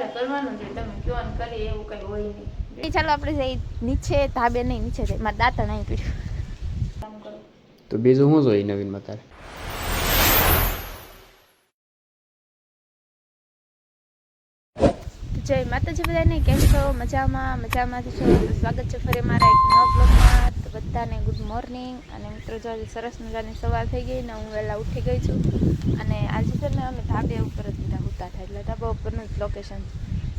તમારે કરવાનું છે તમે કયો ને કરી એવું કઈ હોય નહીં. ચાલો આપણે જઈ નીચે ધાબે નહીં નીચે જઈ. મારા દાંત નહીં પીડ્યું તો બીજું શું જોઈએ નવીનમાં તારે જય માતાજી બધાને. કેમ છો? મજામાં? મજામાંથી છો? સ્વાગત છે ફરી મારા એક નવા બ્લોગમાં બધાને ગુડ મોર્નિંગ અને મિત્રો, જો આજે સરસ મજાની સવાર થઈ ગઈ ને હું વહેલા ઉઠી ગઈ છું. અને આજે છે ને અમે ધાબે ઉપર જ બધા ઉતા હતા એટલે ધાબા ઉપરનું જ લોકેશન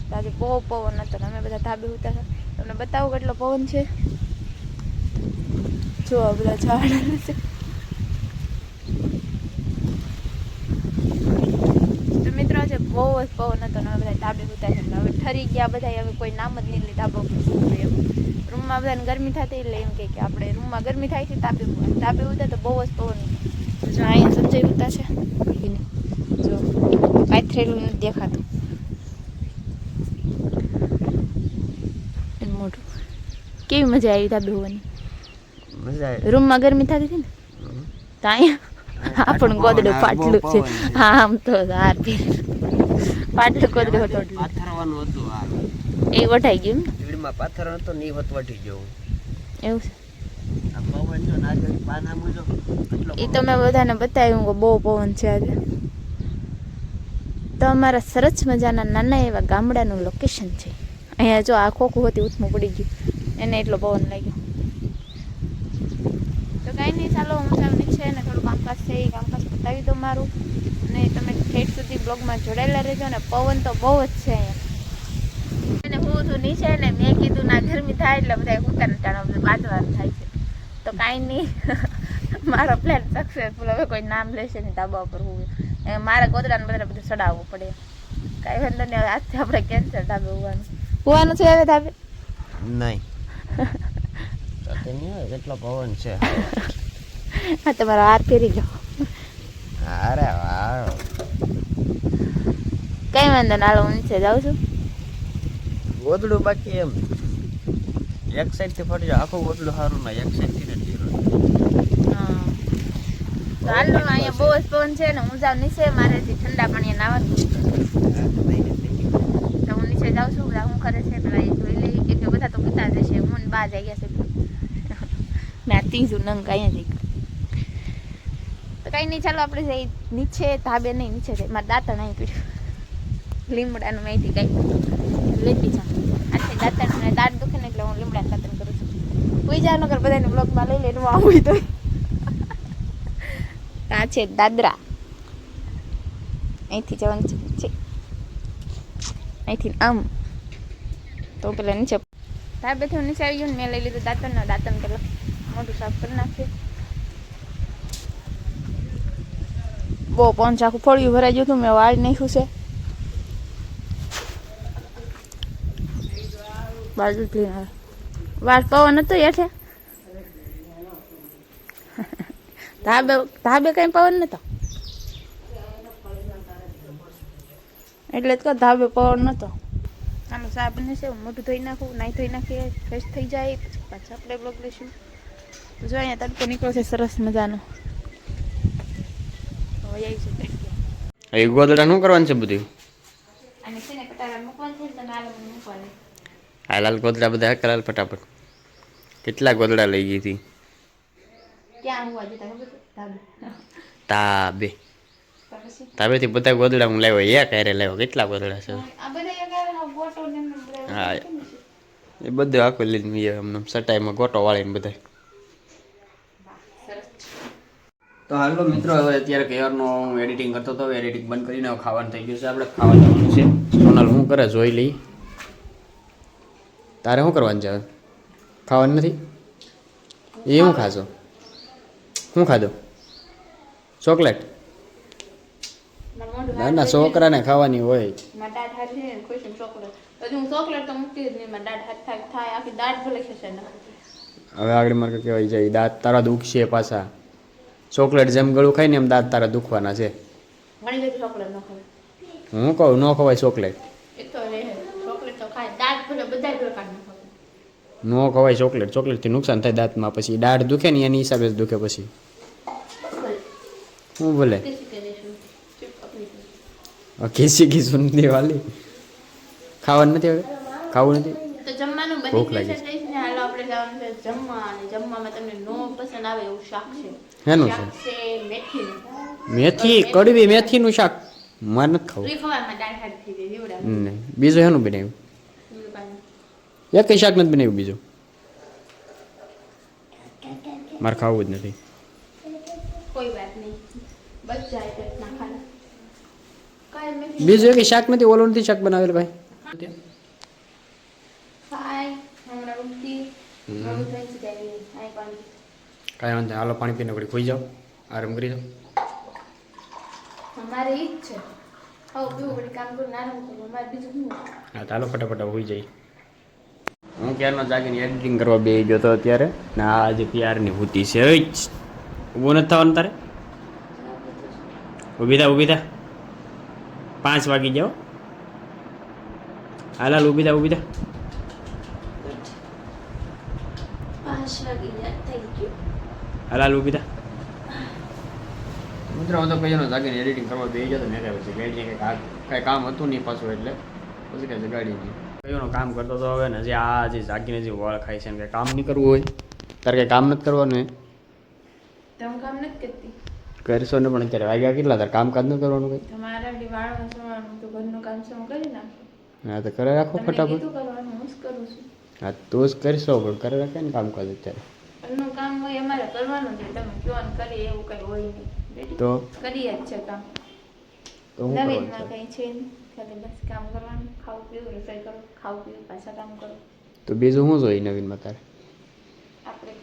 તો આજે બહુ પવન હતો અમે બધા ધાબે ઉતા હતા તમને બતાવું કેટલો પવન છે? જો બધા ઝાડ છે બહુ જ પવન હતો ને બધા ધાબે ઉતા છે હવે ઠરી ગયા બધા હવે કોઈ નામ જ નહીં લીધા સૂવું એમ રૂમમાં બધાને ગરમી થતી એટલે એમ કે આપણે રૂમમાં ગરમી થાય છે તાપી તાપી તાપે ઉતા તો બહુ જ પવન જો અહીંયા સંજય ઉતા છે. જો પાથરેલું નથી દેખાતું. મોટું કેવી મજા આવી ધાબે હોવાની રૂમમાં ગરમી થતી હતી ને? તો અહીંયા પણ ગોદડું પાટલું છે. હા આમ તો હાર પાટલું ગોદડું હતું એ વટાઈ ગયું ને પાથર હતો ને એ વટવટી જવું. એવું છે? આ પવન જો નારિયેળ પાના મુજો એ તો મેં બધાને બતાવ્યું કે બહુ પવન છે આજે. તો અમારા સરસ મજાના નાના એવા ગામડાનું લોકેશન છે. અહીંયા જો આ ખોખું હતી ઉથમું પડી ગયું. એને એટલો પવન લાગ્યો. તો કાંઈ નહીં ચાલો હું સામે છે ને થોડું કામકાજ છે એ કામકાજ બતાવી દો મારું. અને તમે ઠેઠ સુધી બ્લોગમાં જોડાયેલા રહેજો ને. પવન તો બહુ જ છે અહીંયા. અને નહીં છે ને મેં કીધું ના ગરમી થાય એટલે બધા હુકાને ટાણા બધું બાંધવાનું થાય છે. તો કાંઈ નહીં. મારો પ્લાન સક્સેસફુલ હવે કોઈ નામ લેશે નહીં ધાબા ઉપર હું. મારે ગોદડાને બધા બધું ચડાવવું પડે. કાંઈ વાંધો નહીં હવે આજથી આપણે કેન્સર ધાબે હોવાનું હોવાનું છે હવે ધાબે? નહીં. કેટલો પવન છે? હા તમારો હાથ ફેરી ગયો. અરે વાહ કઈ વાંધો નાળો ઊંચે જાઉં છું. ગોદડું બાકી એમ. એક સાઈડથી ફરી જાવ આખું ગોદડું સારું ના, એક સાઈડથી નથી હા. તો અહીંયા બહુ જ પવન છે ને, હું નીચે, મારે ઠંડા પાણી નાવાનું તો હું નીચે જાઉં છું બધા હું છે બધા તો પીતા જ હશે હું ને બા જઈ ગયા છે. ને ત્રીજું નંગ અહીંયા તો કઈ નહીં, ચાલો આપણે નીચે, ધાબે નહીં, નીચે જઈ મારા દાંતણ અહીં પીડ્યું. લીમડાનું માહિતી કઈ લેતી જાઉં. દાંતણ ને દાંત દુખે ને એટલે હું લીમડાનું દાંતણ કરું છું. કોઈ જા નગર બધાને બ્લોગમાં લઈ લઈને આવું તો આ છે દાદરા. અહીંથી જવાનું છે. અહીંથી આમ. તો પેલા નીચે ધાબેથી હું નીચે આવી ગયું ને મેં લઈ લીધું દાંતણ ને દાંતણ પેલા મોઢું સાફ કરી નાખ્યું. બહુ પંચ આખું ફળિયું ભરાઈ ગયું મેં વાળ નાખ્યું છે. બાજુ ક્લીન આવે વાળ પવન હતો હેઠે? ધાબે ધાબે કઈ પવન નતો? એટલે તો ધાબે પવન નતો. આનો સાહેબ ને છે મોઢું ધોઈ નાખું નાઈ ધોઈ નાખીએ ફ્રેશ થઈ જાય પછી પાછા આપણે બ્લોગ લઈશું. તો જો અહીંયા તડકો નીકળ્યો છે સરસ મજાનો. હવે આવી છે તડકો. એ ગોદડા શું કરવાનું છે બધું? અને છે ને કટારા મૂકવાનું છે ને આલમ મૂકવાનું આ લાલ ગોદડા બધા કરાલ ફટાફટ. કેટલા ગોદડા લઈ ગઈ હતી? તાબે થી તાબેથી બધા? ગોદડા હું લાવ્યો એ ક્યારે લાવ્યો. કેટલા ગોદડા છે? હા એ બધું આખું લઈને મેં એમને સટાઈમાં ગોટો વાળીને બધા. તો હાલો મિત્રો હવે અત્યારે કહેવાનો હું એડિટિંગ કરતો હતો. એડિટિંગ બંધ કરીને ખાવાનું થઈ ગયું છે. આપણે ખાવા જવાનું છે. સોનલ હું કરે? જોઈ લઈ. તારે શું કરવાનું છે હવે? ખાવાનું નથી? એ શું ખાશો શું ખાધો? ચોકલેટ? ના ના છોકરાને ખાવાની હોય. છે હું હવે આગળ મારે કહેવાય જાય દાંત તારા દુખશે પાછા. ચોકલેટ જેમ ગળું ખાય ને એમ દાંત તારા દુખવાના છે. હું કહું ન ખવાય ચોકલેટ એક તો રહે ચોકલેટ તો ખાય દાઢ ભલે બધા પ્રકાર ન ખાવે ન ખવાય ચોકલેટ. ચોકલેટથી નુકસાન થાય દાંતમાં પછી. દાઢ દુખે ને એની હિસાબે જ દુખે પછી. હું ભલે. ઘીસી ઘીસું નથી વાલી. ખાવાનું નથી હવે? ખાવું નથી? ભૂખ લાગી. છે મેથી? કડવી મેથીનું શાક? મારે નથી ખાવું. બીજું હેનું બનાવ્યું? કાંઈ કઈ શાક નથી બનાવ્યું બીજું? મારે ખાવું જ નથી. જાય બીજું એક શાક નથી? ઓલું નથી શાક બનાવેલ ભાઈ? કાંઈ વાંધો. હાલો પાણી પીને વળી ખોઈ જાઓ. આરામ કરી જાઓ. અમારે ઈ જ છે. હવે બીજું કામ કરું ના બીજું હા તો હાલો ફટાફટ હોઈ જઈ હું ક્યારનો જાગીને એડિટિંગ કરવા બે ગયો હતો અત્યારે? ને આ આજે પ્યારની ભૂતી છે. ઊભો નથી થવાનું તારે? ઊભી થા ઊભી થા. પાંચ વાગી જાઓ હાલ હાલ ઊભી થા ઊભી થા. પાંચ વાગી જાય થઈ ગયું હાલ હાલ ઊભી થા. મિત્રો હું તો કહીનો જાગીને એડિટિંગ કરવા બે ગયો તો મેં કહે પછી ગઈ કે કાંઈ કામ હતું નહીં પાછું એટલે. પછી કાંઈ જગાડી નહીં. કયોનો કામ કરતો તો હવે ને હજી આ જે જાગીને જે વાળ ખાય છે ને કંઈ કામ નહીં કરવું હોય. તારે કંઈ કામ નથી કરવાનું હે તો કામ નથી કરતી. કરશો ને પણ અત્યારે વાગ્યા કેટલા? તારે કામકાજ ન કરવાનું કંઈ? તમારે બધી વાળવા સવારનું તો ઘરનું કામ હું કરી નાખું. હા તો કરે રાખો ફટાફટ. હું જ કરું તો જ કરશો પણ કરે રાખે ને કામકાજ અત્યારે. ઘરનું કામ હોય અમારે કરવાનું છે તમે કયો ને કરીએ એવું કઈ હોય નહીં. તો? કરીએ જ છે કામ. નવીનમાં છે? છે નહીં. ખાલી બસ કામ કરવાનું ખાવું પીવું રસોઈ કરો ખાવું પીવું પાછા કામ કરો. તો બીજું શું જોઈએ નવીનમાં તારે આપણે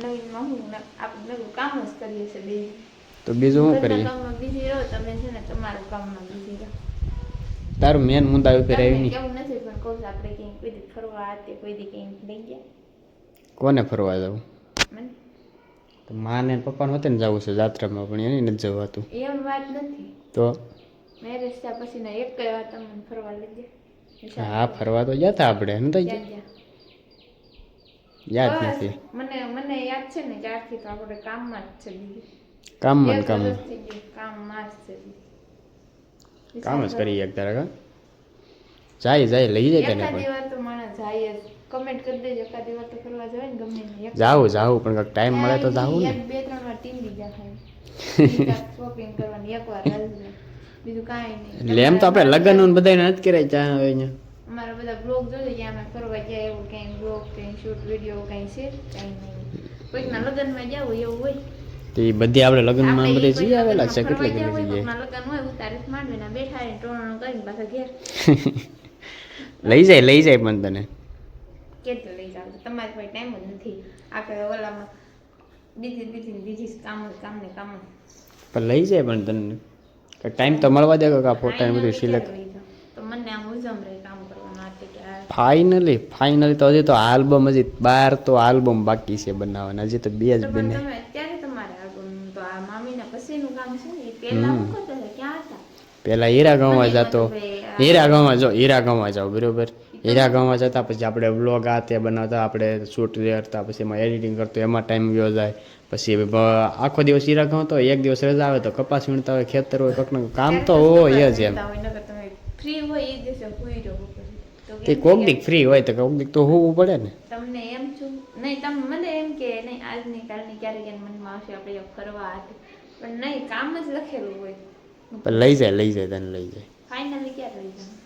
નવીનમાં હું આપણે નવું કામ જ કરીએ છીએ બે. તો બીજું શું કરીએ? કામમાં બીજી રહો તમે છે ને તમારા કામમાં બીજી રહો. તારું મેન મુદ્દા ઉપર આવી નહીં કેવું નથી પણ કહું આપણે ક્યાંક કોઈ દી ફરવા તે કોઈ દી ક્યાંક લઈ ગયા. કોને ફરવા જવું? મને? તો માને ને પપ્પાને હોતે ને જવું છે જાત્રામાં પણ એને નથી જવાતું. એમ વાત નથી. તો? મેરેજ થયા પછીના એક કઈ વાર તમને ફરવા લઈ ગયા. હા ફરવા તો ગયા હતા આપણે નથી ક્યાં ગયા યાદ બસ, નથી. મને મને યાદ છે ને ત્યારથી તો આપણે કામમાં જ છે બીજું કામમાં ને એક કામમાં. વર્ષ થઈ ગયું, કામમાં જ છે બીજું. કામ જ કરીએ એક તારે જાય જાય લઈ જાય તને એકાદી પણ. વાર તો માણસ જાય જ. કમેન્ટ કરી દેજો એકાદી વાર તો ફરવા જવાય ને ગમે ને. એક જાવું જાવું પણ કાંઈક ટાઈમ મળે તો જાવું ને. એક બે ત્રણ વાર ટીવી જાય શોપિંગ કરવાની એક વાર હાલવું. બીજું કાંઈ નહીં. એટલે એમ તો આપણે લગ્ન ને બધાને નથી કરાય ચા હવે અહીંયા. અમારા બધા બ્લોગ જોજો કે અમે ફરવા ગયા એવું કંઈ બ્લોગ કંઈ શૂટ વીડિયો કંઈ છે? કંઈ નહીં. કોઈકના લગ્નમાં જાવ એવું હોય. તો એ બધી આપણે લગ્નમાં બધે જઈ આવેલા છે કેટલે કેટલી જઈએ લગ્ન હોય ઉતારે માંડવીના બેઠા રે ટોણો કરીને પાછા ઘેર. લઈ જાય લઈ જાય પણ તને. કેટલે લઈ જાવ? તમારી પાસે ટાઈમ જ નથી. આપણે ઓલામાં બીજી બીજી બીજી કામ કામ ને કામ પણ લઈ જાય પણ તને. ટાઈમ તો મળવા દે કે ફોટા ને બધું સિલેક્ટ? તો તે ફાઇનલી ફાઇનલી તો હજી તો આલ્બમ હજી બાર તો આલ્બમ બાકી છે બનાવવાના હજી તો બે જ બને. તો પેલા હીરા ગામમાં જતો. તો હીરા ગામમાં જો હીરા ગામમાં જાઓ બરોબર? હીરા ગામમાં જતા પછી આપણે વ્લોગ આ તે બનાવતા આપણે શૂટ કરતા પછી એમાં એડિટિંગ કરતો એમાં ટાઈમ ગયો જાય. પછી આખો દિવસ હીરા ગામ તો એક દિવસ રજા આવે તો કપાસ વીણતા હોય ખેતર હોય કંઈક કામ તો હોય જ એમ. તો કોક દીક ફ્રી હોય તો કોક દીક તો હોવું પડે ને. તમને એમ છું નહીં તમે મને એમ કે નહીં આજની કાલની ક્યારેક મનમાં આવશે આપણે ફરવા પણ નહીં કામ જ લખેલું હોય. લઈ જાય લઈ જાય તને લઈ જાય. ફાઇનલી ક્યારે લઈ જાવ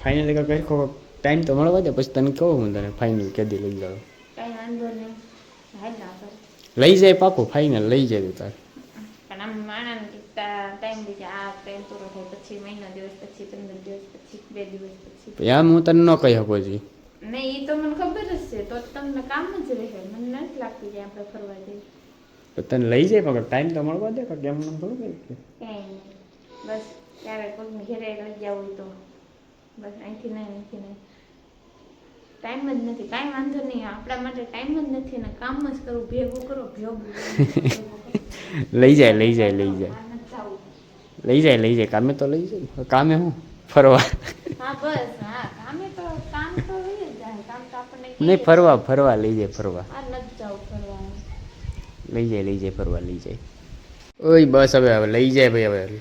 ફાઇનલી કહો ટાઈમ તો મળવા દે પછી તને કહું હું તને ફાઇનલ કેદી લઈ જાઉં. કાંઈ વાંધો નહીં. લઈ જાય પાકું ફાઇનલ લઈ જાય તાર. પણ આમ માણસને ટાઈમ દે આ ટાઈમ પૂરો થાય પછી મહિનો દિવસ પછી પંદર દિવસ પછી બે દિવસ પછી. આમ હું તને ન કહી શકું જી નહીં એ તો મને ખબર જ છે તો તમને કામ જ રહે મને નથી લાગતું કે આપણે ફરવા જઈએ. તો તને લઈ જાય પણ ટાઈમ તો મળવા દે કે કેમ એમ થોડું કઈ બસ ક્યારેક કોઈ ઘેરે લઈ જવું તો. બસ અહીંથી નહીં અહીંથી નહીં. ટાઈમ જ નથી. કાંઈ વાંધો નહીં. આપણા માટે ટાઈમ જ નથી ને કામ જ કરવું ભેગું કરો. ભેગું. લઈ જાય લઈ જાય લઈ જાય. લઈ જાય લઈ જાય. કામે તો લઈ જાય. કામે હું? ફરવા? હા બસ. હા કામે તો કામ તો લઈ જાય. કામ તો આપણને નહીં ફરવા ફરવા લઈ જાય ફરવા. આ નથી જાવ ફરવા લઈ જાય લઈ જાય ફરવા લઈ જાય. ઓય બસ હવે હવે લઈ જાય ભાઈ હવે.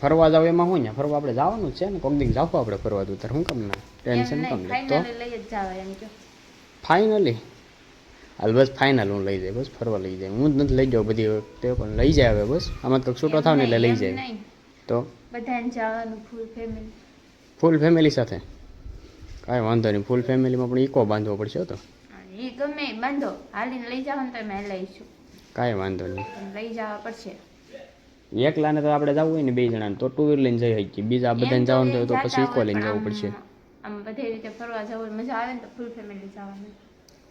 ફરવા જાવ એમાં હું ને ફરવા આપણે જવાનું છે ને? કોક દિન જાવ આપણે ફરવા તો તાર શું કામ ના? ટેન્શન કમ લે તો? ફાઇનલી હાલ બસ ફાઇનલ હું લઈ જાય બસ ફરવા લઈ જાય. હું જ નથી લઈ જાઉં બધી વખતે પણ લઈ જાય હવે બસ. આમાં તો છૂટો થાવ ને એટલે લઈ જાય. તો? બધાને જવાનું ફૂલ ફેમિલી ફૂલ ફેમિલી સાથે? કાંઈ વાંધો નહીં. ફૂલ ફેમિલીમાં પણ ઇકો બાંધવો પડશે તો. એ ગમે બાંધો. હાલીને લઈ જાવ ને તો મેં લઈશું. કાંઈ વાંધો નહીં. લઈ જવા પડશે. એકલાને તો આપણે જવું હોય ને બે જણાને તો ટુ વ્હીલર લઈને જઈ શકીએ. બીજા બધાને જવાનું હોય તો પછી ઇકો લઈને જવું પડશે. આમ બધે રીતે ફરવા જવું મજા આવે ને તો ફૂલ ફેમિલી જવાનું.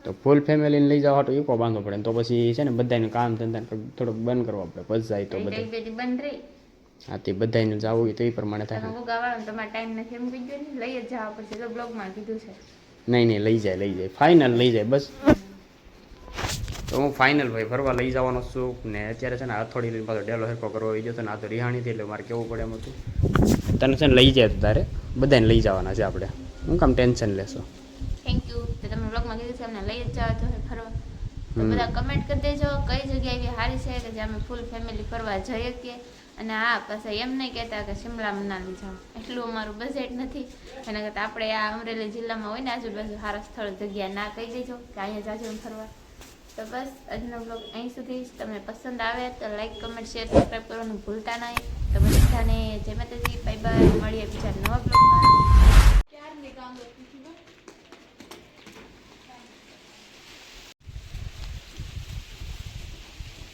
તો ફૂલ ફેમિલીને લઈ જવા તો ઇકો બાંધવો પડે તો પછી છે ને બધાને કામ ધંધા થોડુંક બંધ કરવો પડે બસ જાય તો તો બધા. બંધ રહી. આથી બધાને જવું હોય તો એ પ્રમાણે થાય. ગાવાનું તમારે ટાઈમ નથી એમ કહી ને. લઈ જ જવા પડશે તો બ્લોગમાં કીધું છે. નહીં નહીં લઈ જાય લઈ જાય. ફાઇનલ લઈ જાય બસ. તો હું ફાઇનલ ભાઈ ફરવા લઈ જવાનો છું ને અત્યારે છે ને હથોડી લઈને પાછો ડેલો હેરકો કરવો આવી ગયો તો ને આ તો રિહાણી હતી એટલે મારે કેવું પડે એમ હતું. તને છે ને લઈ જાય તારે. બધાને લઈ જવાના છે આપણે. હું કામ ટેન્શન લેશો. થેન્ક યુ તો તમે બ્લોગમાં કીધું છે અમને લઈ જ જાવ તો ફરવા. તો બધા કમેન્ટ કરી દેજો કઈ જગ્યા એવી સારી છે કે જે અમે ફૂલ ફેમિલી ફરવા જઈએ કે અને હા પાછા એમ નહીં કહેતા કે શિમલા મનાલી જાઓ. એટલું અમારું બજેટ નથી. એના કરતાં આપણે આ અમરેલી જિલ્લામાં હોય ને આજુબાજુ સારા સ્થળ જગ્યા ના કહી દેજો કે અહીંયા જાજો ફરવા. તો બસ, આજનો બ્લોગ અહીં સુધી. તમને પસંદ આવે તો લાઈક કમેન્ટ શેર સબસ્ક્રાઈબ કરવાનું ભૂલતા નહીં. તો બધાને જય માતાજી બાય બાય મળીએ બીજા નવા બ્લોગમાં